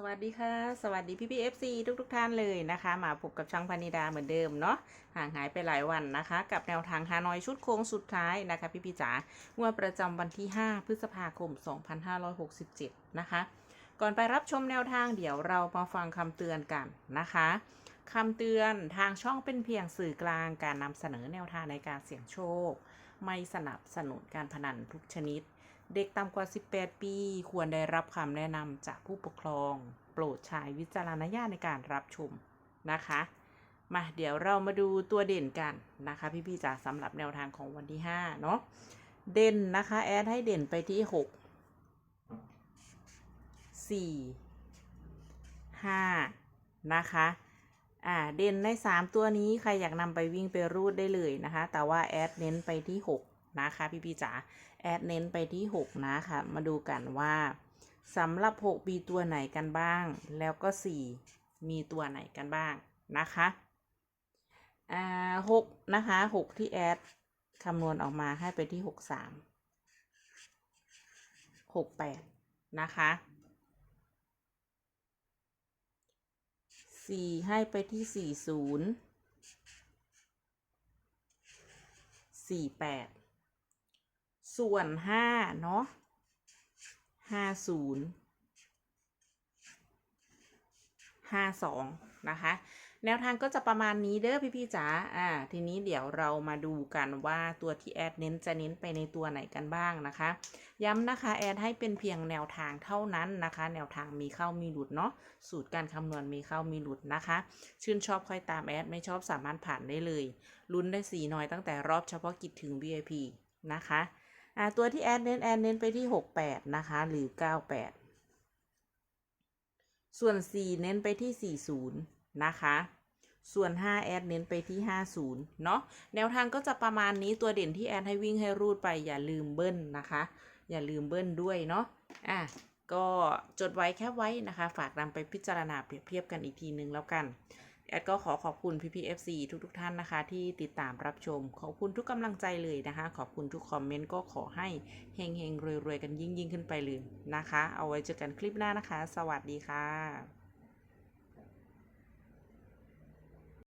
สวัสดีค่ะ สวัสดีพี่พีเอฟซีทุกทุกท่านเลยนะคะ มาพบกับช่างพนิดาเหมือนเดิมเนาะห่างหายไปหลายวันนะคะ กับแนวทางฮานอยชุดโค้งสุดท้ายนะคะ พี่พี่จ๋างวดประจำวันที่ 5 พฤษภาคม 2567 นะคะ ก่อนไปรับชมแนวทางเดี๋ยวเรามาฟังคำเตือนกันนะคะคำเตือนทางช่องเป็นเพียงสื่อกลางการนำเสนอแนวทางในการเสี่ยงโชค ไม่สนับสนุนการพนันทุกชนิด เด็กต่ำกว่า 18 ปี ควรได้รับคำแนะนำจากผู้ปกครอง โปรดใช้วิจารณญาณในการรับชมนะคะ มาเดี๋ยวเรามาดูตัวเด่นกันนะคะ พี่ๆจ๋าสำหรับแนวทางของวันที่ 5 เนาะเด่นนะคะ แอดให้เด่นไปที่ 6 4 5 นะคะอ่าเด่นใน 3 ตัวนี้ใครอยากนำไปวิ่งไปรูดได้เลยนะคะ แต่ว่าแอดเน้นไปที่ 6 นะคะพี่ๆจ๋าแอดเน้นไปที่ 6 นะคะมาดูกันว่าสำหรับ 6 มีตัวไหนกันบ้าง แล้วก็ 4 มีตัวไหนกันบ้างนะคะอ่า6นะคะ6ที่แอดคำนวณออกมาให้ไปที่6 3 6 8นะคะ4ให้ไปที่40 48ส่ ส่วนห้าเนาะห้าศูนย์ห้าสองนะคะ แนวทางก็จะประมาณนี้เด้อพี่ๆจ๋าอ่า ทีนี้เดี๋ยวเรามาดูกันว่าตัวที่แอดเน้นจะเน้นไปในตัวไหนกันบ้างนะคะ ย้ำนะคะแอดให้เป็นเพียงแนวทางเท่านั้นนะคะ แนวทางมีเข้ามีหลุดเนาะสูตรการคำนวณมีเข้ามีหลุดนะคะ ชื่นชอบค่อยตามแอดไม่ชอบสามารถผ่านได้เลยลุ้นได้สีน้อยตั้งแต่รอบเฉพาะกิจถึง VIP นะคะ อ่าตัวที่แอดเน้นแอดเน้นไปที่68นะคะหรือ98ส่วน4เน้นไปที่40นะคะส่วน 5 แอดเน้นไปที่ 50 เนาะแนวทางก็จะประมาณนี้ตัวเด่นที่แอดให้วิ่งให้รูดไปอย่าลืมเบิ้ลนะคะ อย่าลืมเบิ้ลด้วยเนาะอะก็จดไว้แค่ไว้นะคะ ฝากนำไปพิจารณาเปรียบเทียบกันอีกทีนึงแล้วกัน แอดก็ขอขอบคุณ PPFC ทุกๆทท่านนะคะ ที่ติดตามรับชม ขอบคุณทุกกำลังใจเลยนะคะ ขอบคุณทุกคอมเมนต์ก็ขอให้เฮงเฮงรวยๆ กันยิ่งๆ ขึ้นไปเลยนะคะ เอาไว้เจอกันคลิปหน้านะคะ สวัสดีค่ะ